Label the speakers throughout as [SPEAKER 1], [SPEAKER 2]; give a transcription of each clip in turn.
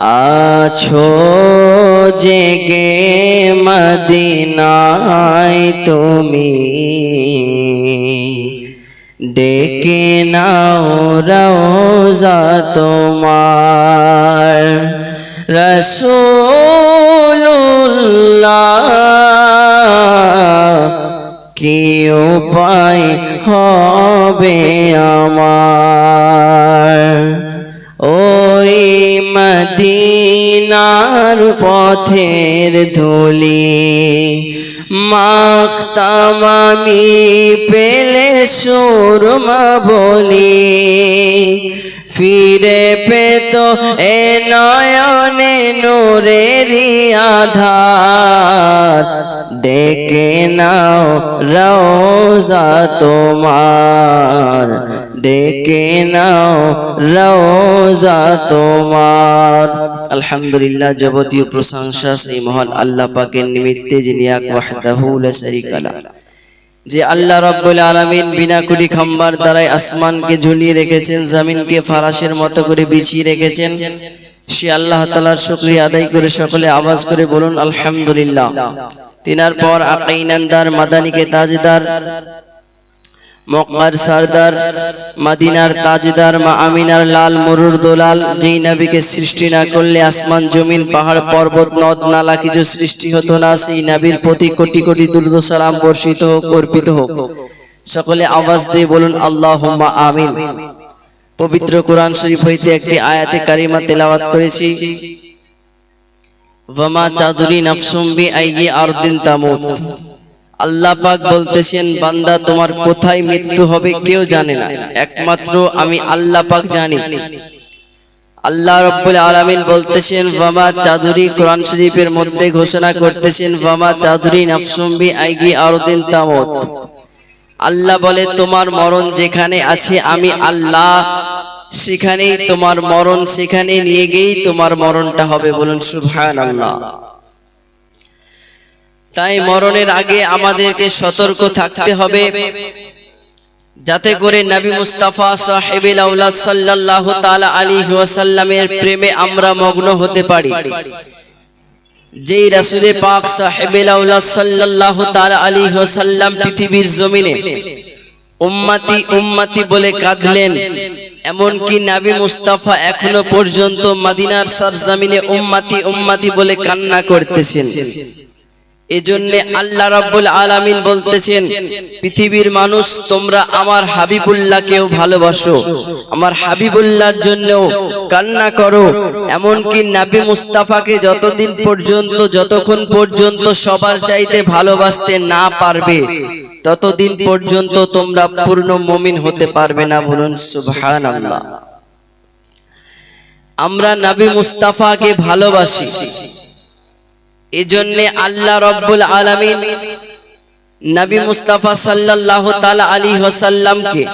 [SPEAKER 1] আছো জেগে মদিনায় তুমি। ডেকে নাও রওজা তোমার। রসুল্লাহ কি উপায় হবে আমার। ওই মদিনার পথের ধুলি মাখতামামি পেলে সুরমা বলি ফিরে পেত এ নয়নে নূরেরই আধার। ডেকে নাও রওজা তোমার। ডেকে নাও রওজা তোমার। আলহামদুলিল্লাহ, যাবতীয় প্রশংসা সেই মহান আল্লাহ পাকের নিমিত্তে যিনি এক ওয়াহদাহু লা যে আল্লাহ রব্বুল আলমিন বিনা কুড়ি খাম্বার দ্বারাই আসমানকে ঝুলিয়ে রেখেছেন, জামিনকে ফারাসের মতো করে বিছিয়ে রেখেছেন, সে আল্লাহ তালার শুক্রিয়া আদায় করে সকলে আওয়াজ করে বলুন, আলহামদুলিল্লাহ। তিনার পর আকাইনান্দার মাদানিকে তাজদার মক্কার সরদার, মাদিনার তাজদার, মা আমিনার লাল মরুর দোলাল, যেই নাবিকে সৃষ্টি না করলে আসমান, জমিন, পাহাড়, পর্বত, নদ, নালা কিছু সৃষ্টি হতো না, সেই নাবির প্রতি কোটি কোটি দুর্দ সালাম বর্ষিত হোক, অর্পিত হোক। সকলে আওয়াজ দিয়ে বলুন আল্লাহ আমিন। পবিত্র কোরআন শরীফ হইতে একটি আয়াতে কারিমা তেলাওয়াত করেছি। ওয়ামা তাদরি নাফসুম বি আইয়ি আরদিন তামুত। আল্লাহ পাক বলতেছেন, বান্দা, তোমার কোথায় মৃত্যু হবে কেউ জানে না। একমাত্র আমি আল্লাহ পাক জানি। আল্লাহ রব্বুল আলামিন বলতেছেন, ওয়ামা তাদরি কোরআন শরীফের মধ্যে ঘোষণা করতেছেন, ওয়ামা তাদরি নাফসুম বি আইয়ি আরদিন তামুত। আল্লাহ বলে, তোমার মরণ যেখানে আছে, আমি আল্লাহ সেখানেই, তোমার মরণ সেখানে নিয়ে গিয়েই তোমার মরণটা হবে। বলুন সুবহান আল্লাহ তাই মরণের আগে আমাদেরকে সতর্ক থাকতে হবে। যাতে করে নবী মুস্তাফা সাহেবিল আউলাদ সাল্লাল্লাহু তাআলা আলাইহি ওয়াসাল্লামের প্রেমে আমরা মগ্ন হতে পারি। যেই রাসূলে পাক সাহেবিল আউলাদ সাল্লাল্লাহু তাআলা আলাইহি ওয়াসাল্লাম পৃথিবীর জমিনে উম্মতি উম্মতি বলে কাঁদলেন। এমনকি নাবি মুস্তাফা এখনও পর্যন্ত মদিনার সরজমিনে উম্মতি উম্মতি বলে কান্না করতেছেন। এজন্য আল্লাহ রাব্বুল আলামিন বলতেছেন পৃথিবীর মানুষ তোমরা আমার হাবিবুল্লাহকেও ভালোবাসো। আমার হাবিবুল্লাহর জন্য কান্না করো। এমনকি নাবি মুস্তাফাকে যতদিন পর্যন্ত যতক্ষণ পর্যন্ত সবার চাইতে ভালোবাসতে না পারবে ততদিন পর্যন্ত তোমরা পূর্ণ মুমিন হতে পারবে না বলুন সুবহানাল্লাহ। আমরা নবী মুস্তাফাকে ভালোবাসি। এজন্যে আল্লাহ রব্বুল আলামিন নবী মুস্তাফা সাল্লাল্লাহু তাআলা আলী ওয়াসাল্লামকে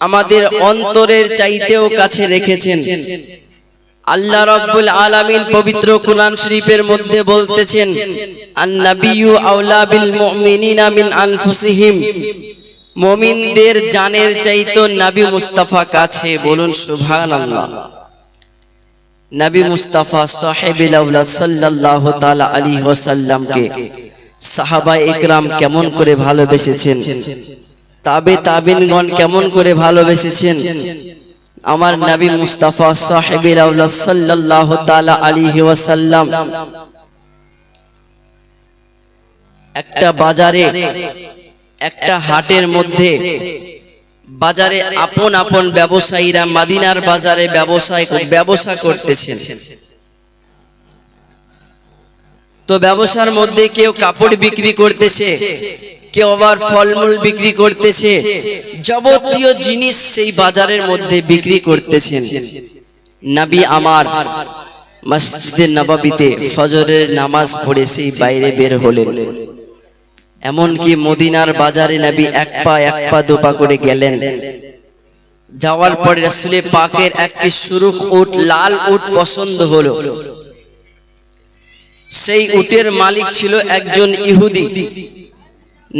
[SPEAKER 1] আমাদের অন্তরের চাইতেও কাছে রেখেছেন। আল্লাহ রব্বুল আলামিন পবিত্র কুরআন শরীফের মধ্যে বলতেছেন আন নাবিয়্যু আওলা বিল মুমিনিনা মিন আনফুসিহিম। মুমিনদের জানের চাইতো নবী মুস্তাফা কাছে বলুন, সুবহানাল্লাহ। নবী মুস্তাফা সাহেবিল আউলাদ সাল্লাল্লাহু তাআলা আলাইহি ওয়াসাল্লামকে সাহাবা ইকরাম কেমন করে ভালোবেসেছেন? তাবে তাবিনগণ কেমন করে ভালোবেসেছেন? আমার নবী মুস্তাফা সাহেবিল সাল্লাল্লাহু তাআলা আলাইহি ওয়াসাল্লাম একটা বাজারে, একটা হাটের মধ্যে বাজারে আপন আপন ব্যবসায়ীরা মাদিনার বাজারে ব্যবসায় ব্যবসা করতেছেন। তো ব্যবসার মধ্যে কেউ কাপড় বিক্রি করতেছে কেউ আবার ফলমূল বিক্রি করতেছে যাবতীয় জিনিস সেই বাজারের মধ্যে বিক্রি করতেছেন। নবী আমার মসজিদে নবাবিতে ফজরের নামাজ পড়ে সেই বাইরে বের হলেন। এমনকি মদিনার বাজারে নবী এক পা এক পা দুপা করে গেলেন। যাওয়ার পরে রাসূলে পাকের একটি সুরুখ উট, লাল উট পছন্দ হলো। সেই উটের মালিক ছিল একজন ইহুদি।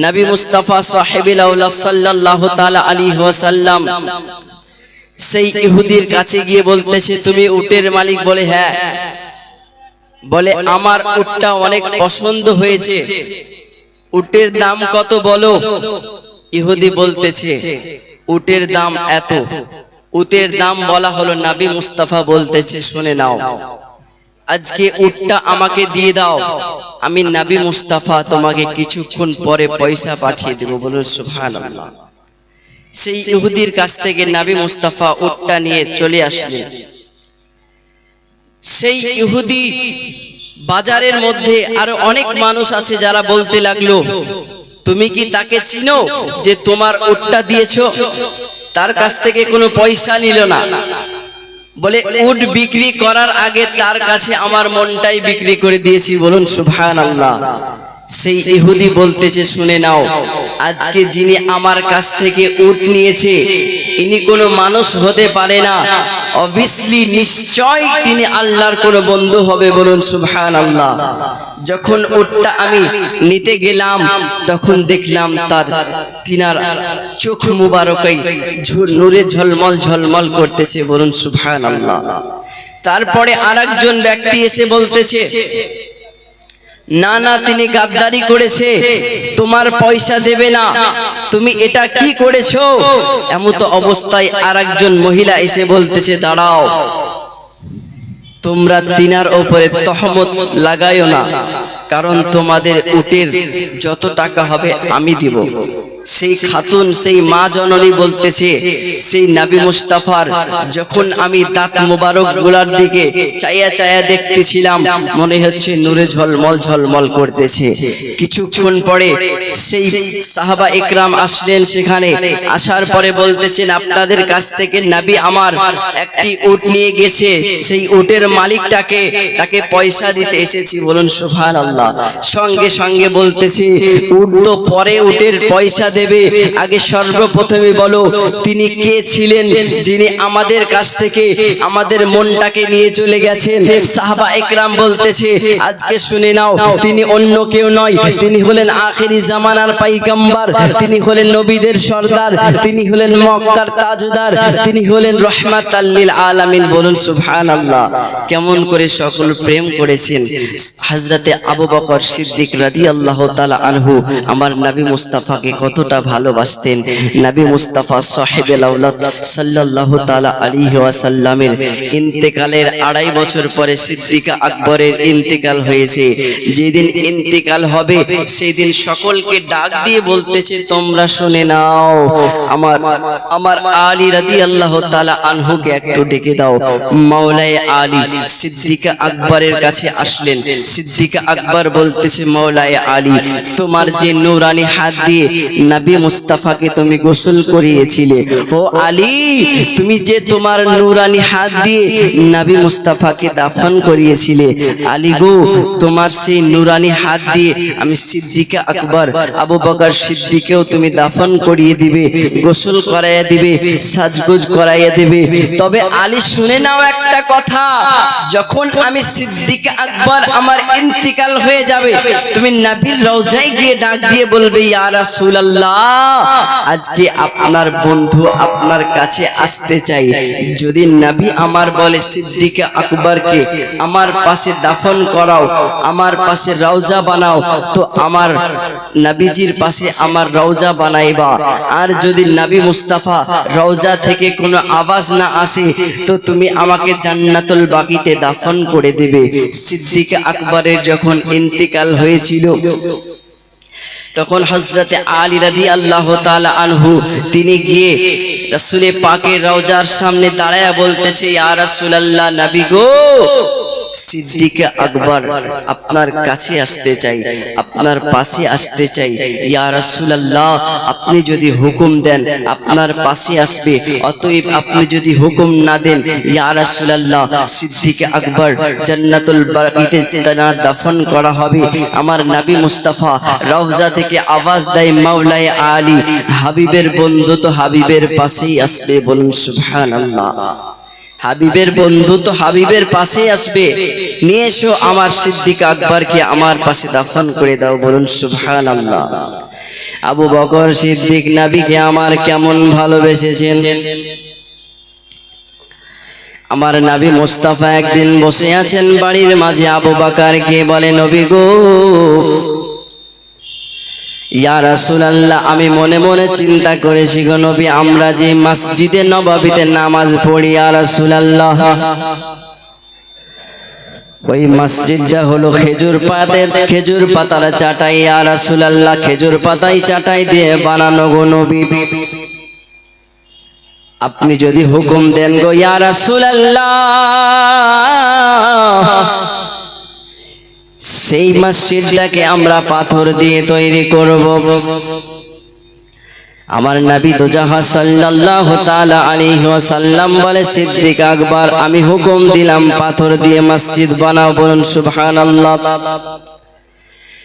[SPEAKER 1] নবী মুস্তাফা সাহেবিল আউলা সাল্লাল্লাহু তাআলা আলাইহি ওয়াসাল্লাম সেই ইহুদির কাছে গিয়ে বলতেছে, তুমি উটের মালিক বলে হ্যাঁ। বলে, আমার উটটা অনেক পছন্দ হয়েছে। উটের দাম কত বলো? ইহুদি বলতেছে, উটের দাম এত। উটের দাম বলা হলো নাবি মুস্তাফা বলতেছে, শুনে নাও। আজকে উটটা আমাকে দিয়ে দাও। আমি নাবি মুস্তাফা তোমাকে কিছুক্ষণ পরে পয়সা পাঠিয়ে দেব। বলুন, সুবহানাল্লাহ। সেই ইহুদির কাছ থেকে নাবি মুস্তাফা উটটা নিয়ে চলে আসলেন। সেই ইহুদি বাজারের মধ্যে আরও অনেক মানুষ আছে যারা বলতে লাগল, তুমি কি তাকে চিনো যে তোমার উটটা দিয়েছ? তার কাছ থেকে কোনো পয়সা নিল না। বলে, উট বিক্রি করার আগে তার কাছে আমার মনটাই বিক্রি করে দিয়েছি। বলুন সুভান আল্লাহ সেই ইহুদি বলতেছে, শুনে নাও, আজকে যিনি আমার কাছ থেকে উট নিয়েছে, ইনি কোনো মানুষ হতে পারে না। অবভিয়াসলি নিশ্চয় তিনি আল্লাহর কোনো বন্ধু হবে বলুন সুবহান আল্লাহ যখন উটটা আমি নিতে গেলাম, তখন দেখলাম তার তিনার চোখ মুবারকাই নূরে ঝলমল ঝলমল করতেছে বলুন সুবহান আল্লাহ তারপরে আরেকজন ব্যক্তি এসে বলতেছে না না, তিনি গাদ্দারি করেছে। তোমার পয়সা দেবে না। তুমি এটা কি করেছ? এমন তো অবস্থায় আরেকজন মহিলা এসে বলতেছে, দাঁড়াও। তোমরা তিনার ওপরে তহমত লাগাইও না। কারণ তোমাদের উটের যত টাকা হবে আমি দিব। সেই খাতুন, সেই মা জননী বলতেছে, সেই নাবি মুস্তাফার, যখন আমি দাঁত মোবারকগুলার দিকে চাইয়া চাইয়া দেখতেছিলাম, মনে হচ্ছে নূরে ঝলমল ঝলমল করতেছে। কিছুক্ষণ পরে সেই সাহাবা একরাম আসলেন সেখানে, আসার পরে বলতেছেন, আপনাদের কাছ থেকে নাবি আমার একটি উট নিয়ে গেছে। সেই উটের মালিকটাকে, তাকে পয়সা দিতে এসেছি। বলুন সুবহান আল্লাহ সঙ্গে সঙ্গে বলতেছে, উট তো পরে উটের পয়সা দেবে। আগে সর্বপ্রথমে বলো, তিনি কে ছিলেন যিনি আমাদের কাছ থেকে আমাদের মনটাকে নিয়ে চলে গেছেন? সাহাবা একরাম বলতেছে, আজকে শুনে নাও, তিনি অন্য কেউ নয়, তিনি হলেন আখেরি জামানার পাইগাম্বার, তিনি হলেন নবীদের সর্দার, তিনি হলেন মক্কার তাজদার, তিনি হলেন রহমাত আল্লিল আলামিন। বলুন, সুবহানাল্লাহ, কেমন করে সকল প্রেম করেছেন। হাজরাতে আবু বকর সিদ্দিক রাদিয়াল্লাহু তাআলা আনহু, আমার নবী মুস্তাফাকে কতটা ভালোবাসতেন নবী মুস্তাফা সাহেবেল আওলাদ সাল্লাল্লাহু তাআলা আলাইহি ওয়াসাল্লামের ইন্তেকালের আড়াই বছর পরে সিদ্দিকা আকবরের ইন্তেকাল হয়েছে। যেদিন ইন্তেকাল হবে সেই দিন সকলকে ডাক দিয়ে বলতেছে, তোমরা শুনে নাও, আমার আমার আলী রাদিয়াল্লাহু তাআলা আনহুকে একটু ডেকে দাও। মাওলায়ে আলী সিদ্দিকা আকবরের কাছে আসলেন। সিদ্দিকা আকবর বলতেছে, মাওলায়ে আলী, তোমার যে নূরানি হাত দিয়ে নবী মুস্তাফাকে তুমি গোসল করিয়েছিলে। ও আলী, তুমি যে তোমার নূরানি হাত দিয়ে নবী মুস্তাফাকে দাফন করিয়েছিলে। আলী গো, তোমার সেই নূরানি হাত দিয়ে আমি সিদ্দিকা আকবর, আবু বকর সিদ্দিকেও তুমি দাফন করিয়ে দিবে, গোসল করাইয়া দিবে, সাজগোজ করাইয়া দিবে। তবে আলী, শুনে নাও একটা কথা, যখন আমি সিদ্দিকা আকবর আমার ইন্তিকাল হয়ে যাবে, তুমি নবীর রওজায় গিয়ে ডাক দিয়ে বলবে, ইয়া রাসূলুল্লাহ আজকে আপনার বন্ধু আপনার কাছে আসতে চাই। যদি নবী আমার বলে, সিদ্দিকা আকবরকে আমার পাশে দাফন করাও, আমার পাশে রওজা বানাও, তো আমার নবীজির পাশে আমার রওজা বানাইবা। আর যদি নবী মুস্তাফা রওজা থেকে কোনো আওয়াজ না আসে, তো তুমি আমাকে জান্নাতুল বাকিতে দাফন করে দেবে। সিদ্দিক আকবরের যখন ইন্তিকাল হয়েছিল তখন হজরতে আলী রাদি আল্লাহ তালা আনহু, তিনি গিয়ে রসুলে পাকে রওজার সামনে দাঁড়ায় বলতেছে, ইয়া রাসূলুল্লাহ, নাবি গো সিদ্দিক আকবর আপনার কাছে আসতে চাই, আপনার পাশে আসতে চাই। ইয়া রাসূলুল্লাহ, আপনি যদি হুকুম দেন, আপনার পাশে আসবে। অতএব আপনি যদি হুকুম না দেন, ইয়া রাসূলুল্লাহ, সিদ্দিক আকবর, জান্নাতুল বাকিতে তানার দাফন করা হবে। আমার নবী মুস্তাফা রওজা থেকে আওয়াজ দেয় মাওলায়ে আলী, হাবিবের বন্ধু তো হাবিবের পাশেই আসবে বলুন সুবহানাল্লাহ। হাবিবের বন্ধু তো হাবিবের পাশে আসবে। নিয়ে এসো আমার সিদ্দিক আকবরকে আমার পাশে দাফন করে দাও বলুন সুবহান আল্লাহ আবু বকর সিদ্দিক নাবিকে আমার কেমন ভালোবেসেছেন? আমার নাবি মোস্তাফা একদিন বসে আছেন বাড়ির মাঝে। আবু বাকার কে বলে নবী গো ইয়া আমি মনে মনে চিন্তা করেছি গো নবী, আমরা যে মসজিদে নববীতে নামাজ পড়ি, ইয়া ওই মসজিদটা হলো খেজুর পাতের খেজুর পাতার চাটাই, ইয়া রাসূলুল্লাহ, খেজুর পাতাই চাটাই দিয়ে বানানো গো নবী। আপনি যদি হুকুম দেন গো, ইয়া রাসূলুল্লাহ। সেই মসজিদটাকে আমরা পাথর দিয়ে তৈরি করব। আমার নবী দুজাহা সাল্লাল্লাহু তাআলা আলাইহি ওয়াসাল্লাম বলে, সিদ্দিক আকবর, আমি হুকুম দিলাম পাথর দিয়ে মসজিদ বানাও, বলুন সুবহানাল্লাহ।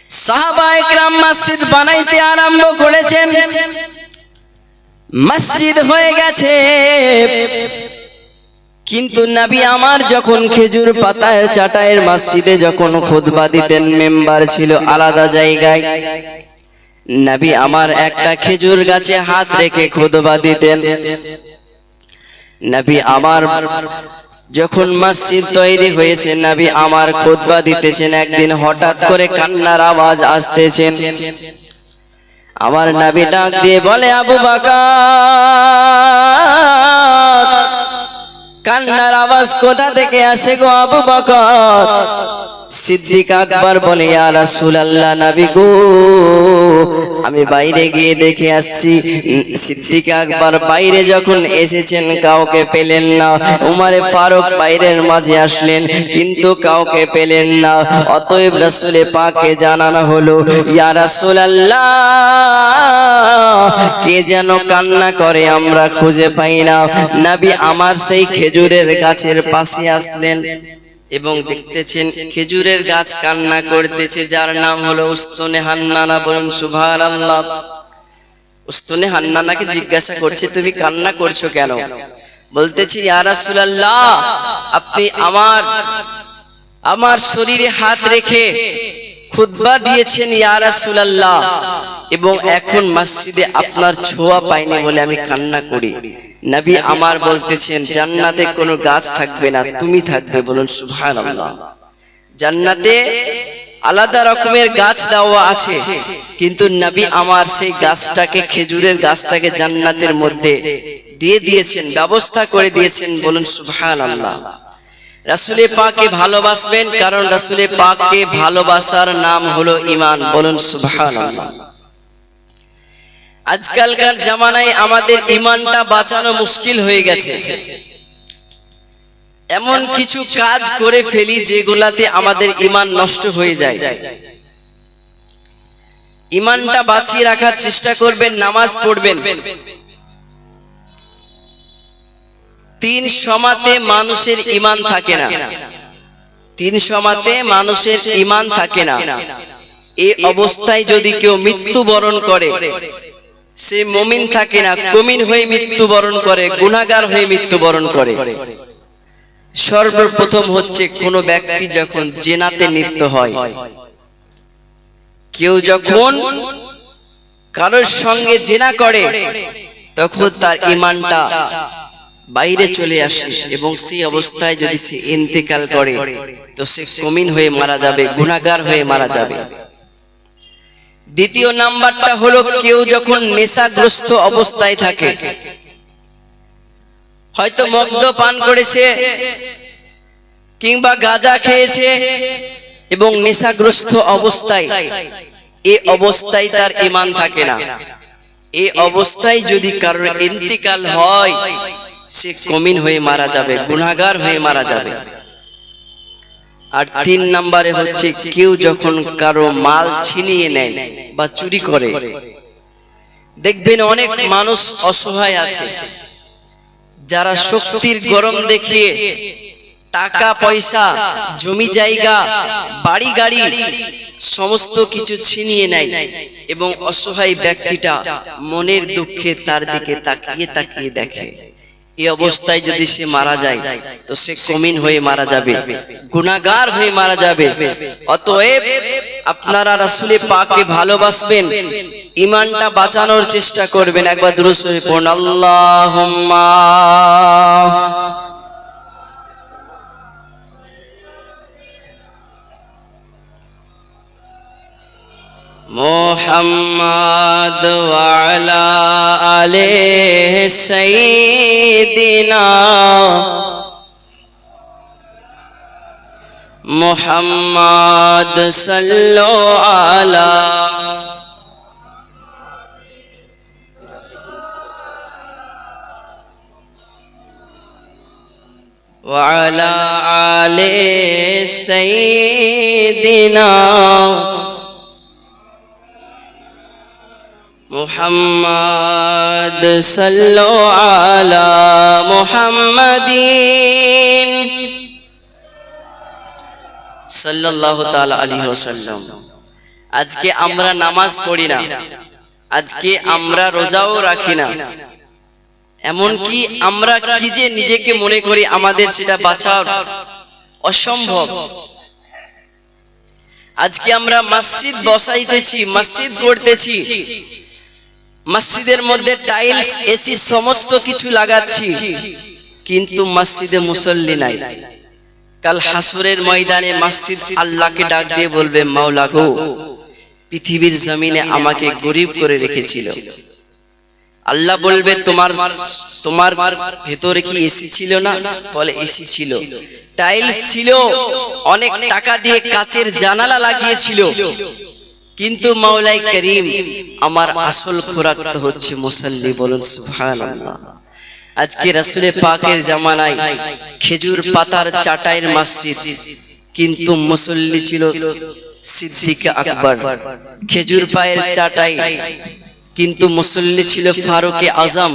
[SPEAKER 1] সাহাবা একরাম মসজিদ বানাইতে আরম্ভ করেছেন। মসজিদ হয়ে গেছে। কিন্তু নাবি আমার যখন খেজুর পাতায় চাটায়ের মসজিদে যখন খুতবা দিতেন, মেম্বার ছিল আলাদা জায়গায়। নাবি আমার একটা খেজুর গাছে হাত রেখে খুতবা দিতেন। নবী আমার যখন মসজিদ তৈরি হয়েছে, নবী আমার খুতবা দিতেছেন। একদিন হঠাৎ করে কান্নার আওয়াজ আসতেছেন। আমার নাবি ডাক দিয়ে বলে, আবু বাকার কান্নার আওয়াজ কোথা থেকে আসে গো আবু বকর? সিদ্দিক আকবর বলে, ইয়া রাসূলুল্লাহ, নবী গো, আমি বাইরে গিয়ে দেখে আসছি। সিদ্দিক আকবর বাইরে যখন এসেছেন, কাউকে পেলেন না। উমারে ফারুক বাইরের মাঝে আসলেন, কিন্তু কাউকে পেলেন না। অতএব রাসূলে পাককে জানানো হলো, ইয়া রাসূলুল্লাহ, কে যেন কান্না করে আমরা খুঁজে পাই না। নবী আমার সেই খেজুরের গাছের পাশে আসলেন। এবং দেখতেছেন খেজুরের গাছ কান্না করতেছে যার নাম হলো উস্তনে হান্নানা বলুন সুভার আল্লাহ উস্তনে হান্নানাকে জিজ্ঞাসা করছে তুমি কান্না করছ কেন? বলতেছি ইয়া রাসূলুল্লাহ আপনি আমার আমার শরীরে হাত রেখে খুতবা দিয়েছেন ইয়ারাসুল্লাহ এবং এখন মসজিদে আপনার ছোঁয়া পাইনি বলে আমি কান্না করি। নবী আমার বলতেছেন, জান্নাতে কোনো গাছ থাকবে না, তুমি থাকবে। বলুন, সুবহানাল্লাহ। জান্নাতে আলাদা রকমের গাছ দেওয়া আছে, কিন্তু নবী আমার সেই গাছটাকে, খেজুরের গাছটাকে জান্নাতের মধ্যে দিয়ে দিয়েছেন, ব্যবস্থা করে দিয়েছেন। বলুন, সুবহানাল্লাহ। রাসুলে পাককে ভালোবাসবেন কারণ রাসুলে পাককে ভালোবাসার নাম হলো ইমান বলুন সুবহানাল্লাহ। আজকালকার জামানায় আমাদের ইমানটা বাঁচানো মুশকিল হয়ে গেছে। এমন কিছু কাজ করে ফেলি যেগুলাতে আমাদের ইমান নষ্ট হয়ে যায়। ইমানটা বাঁচিয়ে রাখার চেষ্টা করবেন নামাজ পড়বেন। তিন সমাতে মানুষের ইমান থাকে না। তিন সমাতে মানুষের ইমান থাকে না। এই অবস্থায় যদি কেউ মৃত্যুবরণ করে, সে মমিন থাকে না, কমিন হয়ে মৃত্যুবরণ করে গুনাগার হয়ে মৃত্যুবরণ করে। সর্বপ্রথম হচ্ছে কোন ব্যক্তি যখন জেনাতে লিপ্ত হয়, কেউ যখন কারোর সঙ্গে জেনা করে, তখন তার ইমানটা বাইরে চলে আসে এবং সেই অবস্থায় যদি সে ইন্তেকাল করে তো সে কমিন হয়ে মারা যাবে গুনাগার হয়ে মারা যাবে। দ্বিতীয় নাম্বারটা হলো কেউ যখন নেশাগ্রস্ত অবস্থায় থাকে হয়তো মদ্য পান করেছে কিংবা গাঁজা খেয়েছে এবং নেশাগ্রস্ত অবস্থায় এ অবস্থায় তার ইমান থাকে না। এ অবস্থায় যদি কারোর ইন্তিকাল হয় সে কমিন হয়ে মারা যাবে গুনাগার হয়ে মারা যাবে। আর তিন নম্বরে হচ্ছে, কেউ যখন কারও মাল ছিনিয়ে নেয় বা চুরি করে, দেখবেন অনেক মানুষ অসহায় আছে, যারা শক্তির গরম দেখিয়ে টাকা, পয়সা, জমি জায়গা, বাড়ি, গাড়ি সমস্ত কিছু ছিনিয়ে নেয় এবং অসহায় ব্যক্তিটা মনের দুঃখে তার দিকে তাকিয়ে তাকিয়ে দেখে। এই অবস্থায় যদি সে মারা যায়, তো সে কমিন হয়ে মারা যাবে গুণাগার হয়ে মারা যাবে। অতএব আপনারা রাসুলে পাকে ভালোবাসবেন ইমানটা বাঁচানোর চেষ্টা করবেন। একবার দ্রুত পড়ুন, আল্লাহুম্মা। محمد وعلا علیہ سیدنا محمد صلو علی وعلى آل سيدنا محمد صلوا على محمد সাল্লাল্লাহু তাআলা আলাইহি ওয়াসাল্লাম আজকে আমরা নামাজ পড়ি না আজকে আমরা রোজাও রাখি না এমনকি আমরা কি যে নিজেকে মনে করি আমাদের সেটা বাঁচাও অসম্ভব আজকে আমরা মসজিদ বসাইতেছি মসজিদ করতেছি মসজিদের মধ্যে টাইলস, এসি সমস্ত কিছু লাগাচ্ছি, কিন্তু মসজিদে মুসল্লি নাই। কাল হাসুরের ময়দানে মসজিদ আল্লাহকে ডাক দিয়ে বলবে, মাওলা গো, পৃথিবীর জমিনে আমাকে গরিব করে রেখেছিল। আল্লাহ বলবে, তোমার তোমার ভেতরে কি এসি ছিল না? বলে, এসি ছিল। টাইলস ছিল, অনেক টাকা দিয়ে কাচের জানালা লাগিয়েছিল। কিন্তু মাওলাই করিম আমার আসল খোরাক তো হচ্ছে মুসল্লি বলুন, সুবহানাল্লাহ। আজকে রাসূলের পাকের জামানায় খেজুর পাতার চাটাইয়ের মসজিদ, কিন্তু মুসল্লি ছিল সিদ্দিক আকবর। খেজুর পায়ের চাটাই, কিন্তু মুসল্লি ছিল ফারুকে আজম।